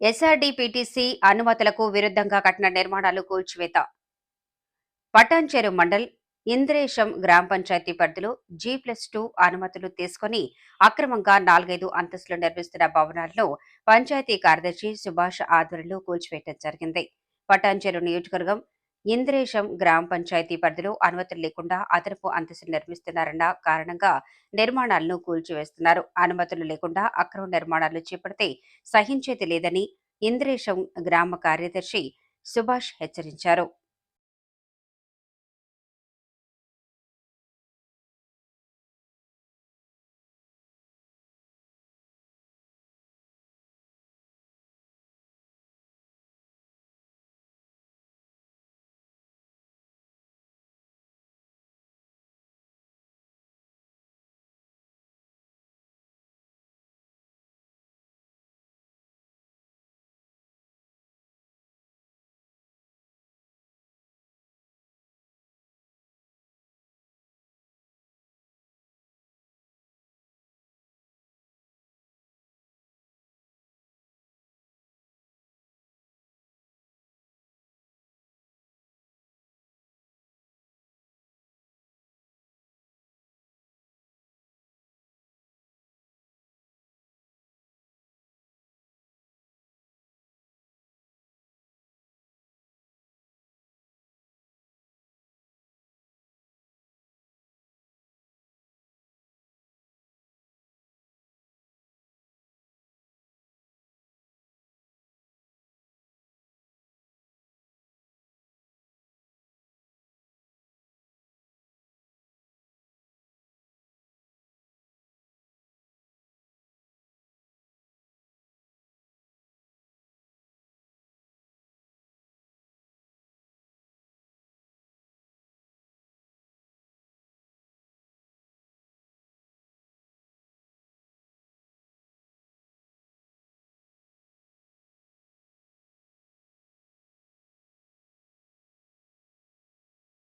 ఎస్ఆర్డీపీటీసీ అనుమతులకు విరుద్ధంగా కట్టిన నిర్మాణాలు కూల్చివేత. పటాన్చెరు మండల్ ఇంద్రేశం గ్రామ పంచాయతీ పరిధిలో జీ ప్లస్ టూ అనుమతులు తీసుకుని అక్రమంగా నాలుగైదు అంతస్తులు నిర్మిస్తున్న భవనాల్లో పంచాయతీ కార్యదర్శి సుభాష్ ఆధ్వర్యంలో కూల్చివేయడం జరిగింది. పటాన్చెరు నియోజకవర్గం ఇంద్రేశం గ్రామ పంచాయతీ పరిధిలో అనుమతులు లేకుండా అదనపు అంతస్తులు నిర్మిస్తున్నారన్న కారణంగా నిర్మాణాలను కూల్చివేస్తున్నారు. అనుమతులు లేకుండా అక్రమ నిర్మాణాలు చేపడితే సహించేది లేదని ఇంద్రేశం గ్రామ కార్యదర్శి సుభాష్ హెచ్చరించారు.